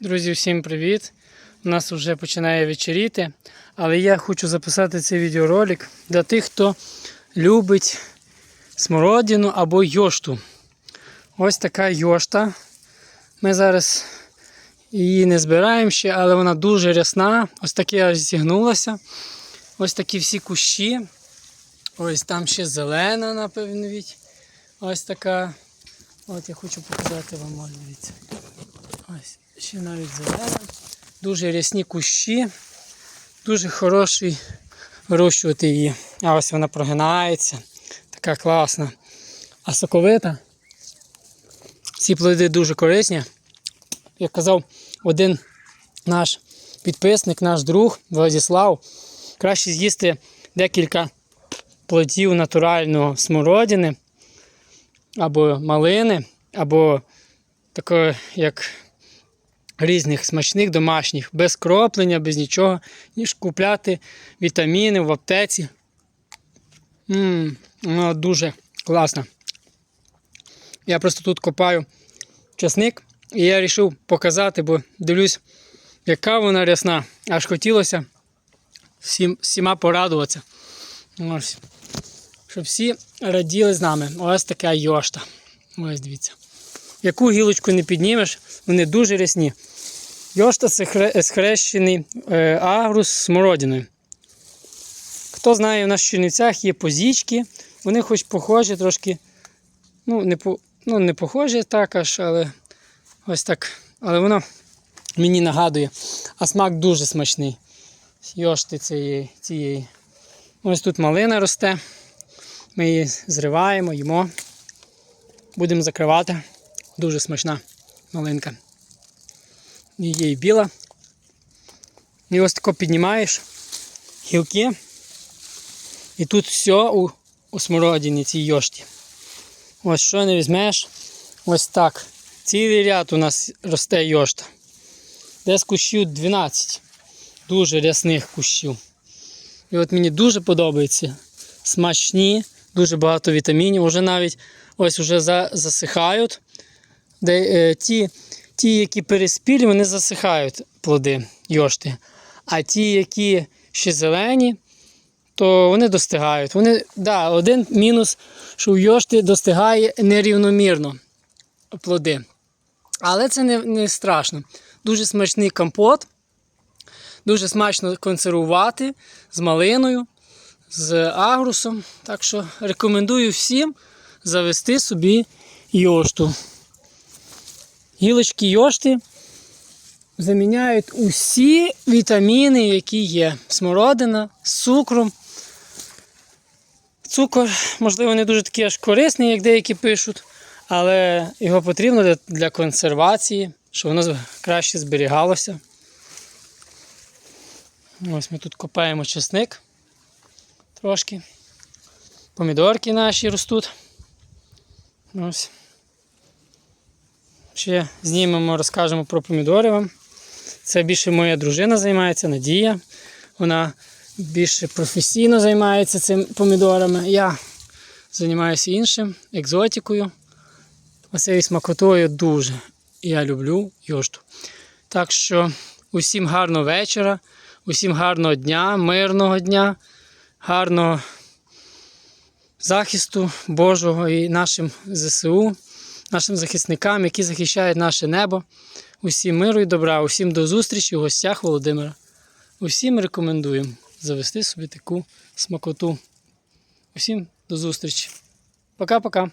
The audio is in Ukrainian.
Друзі, всім привіт! У нас вже починає вечеріти, але я хочу записати цей відеоролик для тих, хто любить смородину або йошту. Ось така йошта. Ми зараз її не збираємо ще, але вона дуже рясна. Ось таке аж зігнулася. Ось такі всі кущі. Ось там ще зелена, напевно. Ось така. От я хочу показати вам, дивіться. Ось, ще навіть зелена. Дуже рясні кущі. Дуже хороший вирощувати її. А ось вона прогинається. Така класна. А соковита. Ці плоди дуже корисні. Як казав один наш підписник, наш друг Владислав, краще з'їсти декілька плодів натурального смородини або малини, або такої, як різних смачних домашніх, без кроплення, без нічого, ніж купляти вітаміни в аптеці. Ммм, воно дуже класно. Я просто тут копаю часник і я вирішив показати, бо дивлюсь, яка вона рясна. Аж хотілося всім, всіма порадуватися. Щоб всі раділи з нами. Ось така йошта. Ось дивіться. Яку гілочку не піднімеш, вони дуже рясні. Йошта це хре- схрещений е, агрус смородиною. Хто знає, у нас в Чернівцях є позічки, вони хоч похожі трошки. Ну, не, по, ну, не похожі так аж, але ось так. Але воно мені нагадує. А смак дуже смачний. Йошти цієї. цієї. Ось тут малина росте. Ми її зриваємо, їмо. Будемо закривати. Дуже смачна малинка. І Є і біла. І ось тако піднімаєш гілки. І тут все у, у смородині цій йошті. Ось що не візьмеш. Ось так. Цілий ряд у нас росте йошта. Десь кущів 12. Дуже рясних кущів. І от мені дуже подобається. Смачні, дуже багато вітамінів. Уже навіть ось за, засихають. Де, е, ті, ті, які переспілі, вони засихають плоди йошти. А ті, які ще зелені, то вони достигають. Вони, да, один мінус, що в йошти достигає нерівномірно плоди. Але це не, не страшно. Дуже смачний компот. Дуже смачно консервувати з малиною, з агрусом. Так що рекомендую всім завести собі йошту. Гілочки йошти заміняють усі вітаміни, які є. Смородина з цукром. Цукор, можливо, не дуже такий аж корисний, як деякі пишуть, але його потрібно для, консервації, щоб воно краще зберігалося. Ось ми тут копаємо чесник трошки. Помідорки наші ростуть. Ось. Ще знімемо, розкажемо про помідори вам. Це більше моя дружина займається, Надія. Вона більше професійно займається цим помідорами. Я займаюся іншим, екзотикою. Оцею смакотою дуже. Я люблю йошту. Так що усім гарного вечора, усім гарного дня, мирного дня, гарного захисту Божого і нашим ЗСУ, нашим захисникам, які захищають наше небо. Усім миру і добра, усім до зустрічі в гостях Володимира. Усім рекомендуємо завести собі таку смакоту. Усім до зустрічі. Пока-пока.